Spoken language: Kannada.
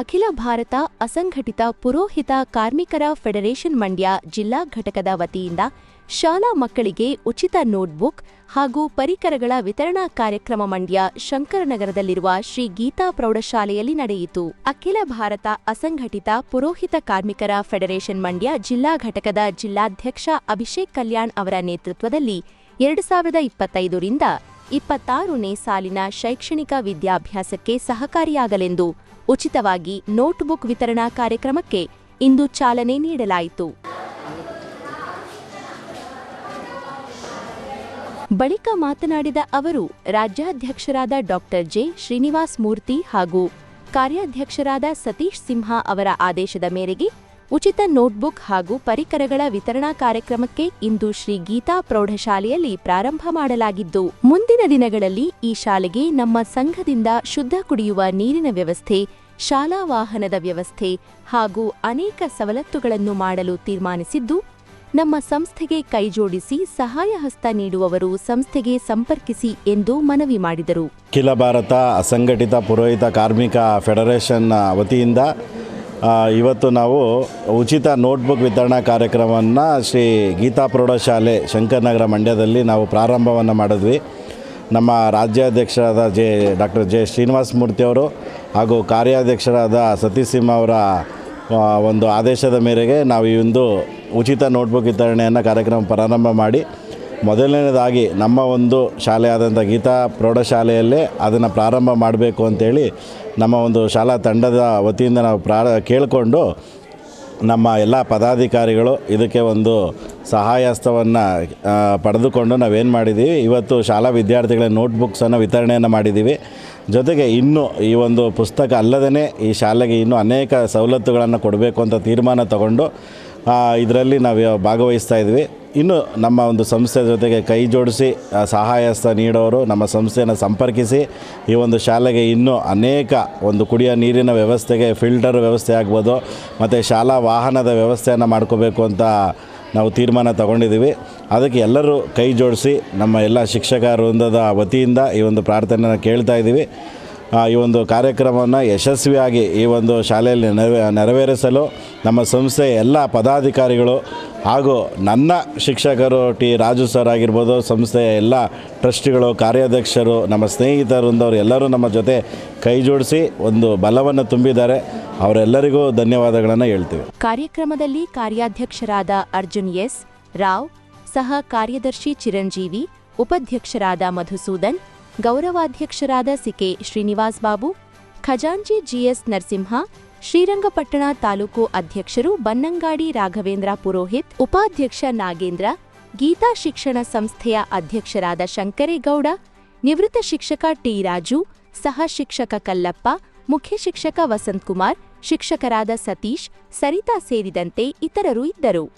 ಅಖಿಲ ಭಾರತ ಅಸಂಘಟಿತ ಪುರೋಹಿತ ಕಾರ್ಮಿಕರ ಫೆಡರೇಷನ್ ಮಂಡ್ಯ ಜಿಲ್ಲಾ ಘಟಕದ ವತಿಯಿಂದ ಶಾಲಾ ಮಕ್ಕಳಿಗೆ ಉಚಿತ ನೋಟ್ಬುಕ್ ಹಾಗೂ ಪರಿಕರಗಳ ವಿತರಣಾ ಕಾರ್ಯಕ್ರಮ ಮಂಡ್ಯ ಶಂಕರನಗರದಲ್ಲಿರುವ ಶ್ರೀ ಗೀತಾ ಪ್ರೌಢಶಾಲೆಯಲ್ಲಿ ನಡೆಯಿತು. ಅಖಿಲ ಭಾರತ ಅಸಂಘಟಿತ ಪುರೋಹಿತ ಕಾರ್ಮಿಕರ ಫೆಡರೇಷನ್ ಮಂಡ್ಯ ಜಿಲ್ಲಾ ಘಟಕದ ಜಿಲ್ಲಾಧ್ಯಕ್ಷ ಅಭಿಷೇಕ್ ಕಲ್ಯಾಣ್ ಅವರ ನೇತೃತ್ವದಲ್ಲಿ ಎರಡು ಸಾವಿರದ ಇಪ್ಪತ್ತೈದರಿಂದ ಇಪ್ಪತ್ತಾರನೇ ಸಾಲಿನ ಶೈಕ್ಷಣಿಕ ವಿದ್ಯಾಭ್ಯಾಸಕ್ಕೆ ಸಹಕಾರಿಯಾಗಲೆಂದು ಉಚಿತವಾಗಿ ನೋಟ್ಬುಕ್ ವಿತರಣಾ ಕಾರ್ಯಕ್ರಮಕ್ಕೆ ಇಂದು ಚಾಲನೆ ನೀಡಲಾಯಿತು. ಬಳಿಕ ಮಾತನಾಡಿದ ಅವರು, ರಾಜ್ಯಾಧ್ಯಕ್ಷರಾದ ಡಾಕ್ಟರ್ ಜೆ. ಶ್ರೀನಿವಾಸ್ ಮೂರ್ತಿ ಹಾಗೂ ಕಾರ್ಯಾಧ್ಯಕ್ಷರಾದ ಸತೀಶ್ ಸಿಂಹ ಅವರ ಆದೇಶದ ಮೇರೆಗೆ ಉಚಿತ ನೋಟ್ಬುಕ್ ಹಾಗೂ ಪರಿಕರಗಳ ವಿತರಣಾ ಕಾರ್ಯಕ್ರಮಕ್ಕೆ ಇಂದು ಶ್ರೀ ಗೀತಾ ಪ್ರೌಢಶಾಲೆಯಲ್ಲಿ ಪ್ರಾರಂಭ ಮಾಡಲಾಗಿದ್ದು, ಮುಂದಿನ ದಿನಗಳಲ್ಲಿ ಈ ಶಾಲೆಗೆ ನಮ್ಮ ಸಂಘದಿಂದ ಶುದ್ಧ ಕುಡಿಯುವ ನೀರಿನ ವ್ಯವಸ್ಥೆ ಶಾಲಾ ವಾಹನದ ವ್ಯವಸ್ಥೆ ಹಾಗೂ ಅನೇಕ ಸವಲತ್ತುಗಳನ್ನು ಮಾಡಲು ತೀರ್ಮಾನಿಸಿದ್ದು, ನಮ್ಮ ಸಂಸ್ಥೆಗೆ ಕೈಜೋಡಿಸಿ ಸಹಾಯ ಹಸ್ತ ನೀಡುವವರು ಸಂಸ್ಥೆಗೆ ಸಂಪರ್ಕಿಸಿ ಎಂದು ಮನವಿ ಮಾಡಿದರು. ಅಖಿಲ ಭಾರತ ಅಸಂಘಟಿತ ಪುರೋಹಿತ ಕಾರ್ಮಿಕ ಫೆಡರೇಷನ್ ವತಿಯಿಂದ ಇವತ್ತು ನಾವು ಉಚಿತ ನೋಟ್ಬುಕ್ ವಿತರಣಾ ಕಾರ್ಯಕ್ರಮವನ್ನು ಶ್ರೀ ಗೀತಾ ಪ್ರೌಢಶಾಲೆ ಶಂಕರನಗರ ಮಂಡ್ಯದಲ್ಲಿ ನಾವು ಪ್ರಾರಂಭವನ್ನು ಮಾಡಿದ್ವಿ. ನಮ್ಮ ರಾಜ್ಯಾಧ್ಯಕ್ಷರಾದ ಜೆ, ಡಾಕ್ಟರ್ ಜೆ ಶ್ರೀನಿವಾಸ ಮೂರ್ತಿಯವರು ಹಾಗೂ ಕಾರ್ಯಾಧ್ಯಕ್ಷರಾದ ಸತೀಶ್ ಸಿಂಹ ಅವರ ಒಂದು ಆದೇಶದ ಮೇರೆಗೆ ನಾವು ಈ ಒಂದು ಉಚಿತ ನೋಟ್ಬುಕ್ ವಿತರಣೆಯನ್ನು ಕಾರ್ಯಕ್ರಮ ಪ್ರಾರಂಭ ಮಾಡಿ, ಮೊದಲನೇದಾಗಿ ನಮ್ಮ ಒಂದು ಶಾಲೆಯಾದಂಥ ಗೀತಾ ಪ್ರೌಢಶಾಲೆಯಲ್ಲೇ ಅದನ್ನು ಪ್ರಾರಂಭ ಮಾಡಬೇಕು ಅಂತೇಳಿ ನಮ್ಮ ಒಂದು ಶಾಲಾ ತಂಡದ ವತಿಯಿಂದ ನಾವು ಪ್ರಾರ, ಕೇಳಿಕೊಂಡು ನಮ್ಮ ಎಲ್ಲ ಪದಾಧಿಕಾರಿಗಳು ಇದಕ್ಕೆ ಒಂದು ಸಹಾಯ ಹಸ್ತವನ್ನು ಪಡೆದುಕೊಂಡು ನಾವೇನು ಮಾಡಿದ್ದೀವಿ ಇವತ್ತು ಶಾಲಾ ವಿದ್ಯಾರ್ಥಿಗಳ ನೋಟ್ಬುಕ್ಸನ್ನು ವಿತರಣೆಯನ್ನು ಮಾಡಿದ್ದೀವಿ ಜೊತೆಗೆ ಇನ್ನೂ ಈ ಒಂದು ಪುಸ್ತಕ ಅಲ್ಲದೇ ಈ ಶಾಲೆಗೆ ಇನ್ನೂ ಅನೇಕ ಸವಲತ್ತುಗಳನ್ನು ಕೊಡಬೇಕು ಅಂತ ತೀರ್ಮಾನ ತಗೊಂಡು ಇದರಲ್ಲಿ ನಾವು ಭಾಗವಹಿಸ್ತಾ ಇದ್ವಿ. ಇನ್ನು ನಮ್ಮ ಒಂದು ಸಂಸ್ಥೆ ಜೊತೆಗೆ ಕೈ ಜೋಡಿಸಿ ಸಹಾಯಸ್ಥ ಸಹಾಯ ನೀಡೋರು ನಮ್ಮ ಸಂಸ್ಥೆಯನ್ನು ಸಂಪರ್ಕಿಸಿ, ಈ ಒಂದು ಶಾಲೆಗೆ ಇನ್ನೂ ಅನೇಕ ಒಂದು ಕುಡಿಯೋ ನೀರಿನ ವ್ಯವಸ್ಥೆಗೆ, ಫಿಲ್ಟರ್ ವ್ಯವಸ್ಥೆ ಆಗ್ಬೋದು, ಮತ್ತು ಶಾಲಾ ವಾಹನದ ವ್ಯವಸ್ಥೆಯನ್ನು ಮಾಡ್ಕೋಬೇಕು ಅಂತ ನಾವು ತೀರ್ಮಾನ ತಗೊಂಡಿದ್ದೀವಿ. ಅದಕ್ಕೆ ಎಲ್ಲರೂ ಕೈ ಜೋಡಿಸಿ, ನಮ್ಮ ಎಲ್ಲ ಶಿಕ್ಷಕ ವೃಂದದ ವತಿಯಿಂದ ಈ ಒಂದು ಪ್ರಾರ್ಥನೆಯನ್ನು ಕೇಳ್ತಾ ಇದ್ದೀವಿ. ಈ ಒಂದು ಕಾರ್ಯಕ್ರಮವನ್ನು ಯಶಸ್ವಿಯಾಗಿ ಈ ಒಂದು ಶಾಲೆಯಲ್ಲಿ ನೆರವೇ, ನೆರವೇರಿಸಲು ನಮ್ಮ ಸಂಸ್ಥೆಯ ಎಲ್ಲ ಪದಾಧಿಕಾರಿಗಳು ಹಾಗೂ ನನ್ನ ಶಿಕ್ಷಕರು ಟಿ ರಾಜು ಸರ್ ಆಗಿರ್ಬೋದು, ಸಂಸ್ಥೆಯ ಎಲ್ಲ ಟ್ರಸ್ಟ್ಗಳು, ಕಾರ್ಯಾಧ್ಯಕ್ಷರು, ನಮ್ಮ ಸ್ನೇಹಿತರೊಂದವರು ಎಲ್ಲರೂ ನಮ್ಮ ಜೊತೆ ಕೈ ಜೋಡಿಸಿ ಒಂದು ಬಲವನ್ನು ತುಂಬಿದ್ದಾರೆ. ಅವರೆಲ್ಲರಿಗೂ ಧನ್ಯವಾದಗಳನ್ನು ಹೇಳ್ತೀವಿ. ಕಾರ್ಯಕ್ರಮದಲ್ಲಿ ಕಾರ್ಯಾಧ್ಯಕ್ಷರಾದ ಅರ್ಜುನ್ ಎಸ್ ರಾವ್, ಸಹ ಕಾರ್ಯದರ್ಶಿ ಚಿರಂಜೀವಿ, ಉಪಾಧ್ಯಕ್ಷರಾದ ಮಧುಸೂದನ್, ಗೌರವಾಧ್ಯಕ್ಷರಾದ ಸಿಕೆ ಶ್ರೀನಿವಾಸ್ ಬಾಬು, ಖಜಾಂಚಿ ಜಿಎಸ್ ನರಸಿಂಹ ಶ್ರೀರಂಗಪಟ್ಟಣ ತಾಲೂಕು ಅಧ್ಯಕ್ಷರು ಬನ್ನಂಗಾಡಿ ರಾಘವೇಂದ್ರ ಪುರೋಹಿತ್, ಉಪಾಧ್ಯಕ್ಷ ನಾಗೇಂದ್ರ, ಗೀತಾ ಶಿಕ್ಷಣ ಸಂಸ್ಥೆಯ ಅಧ್ಯಕ್ಷರಾದ ಶಂಕರೇಗೌಡ, ನಿವೃತ್ತ ಶಿಕ್ಷಕ ಟಿ ರಾಜು ಸಹ ಶಿಕ್ಷಕ ಕಲ್ಲಪ್ಪ, ಮುಖ್ಯ ಶಿಕ್ಷಕ ವಸಂತಕುಮಾರ್, ಶಿಕ್ಷಕರಾದ ಸತೀಶ್, ಸರಿತಾ ಸೇರಿದಂತೆ ಇತರರು ಇದ್ದರು.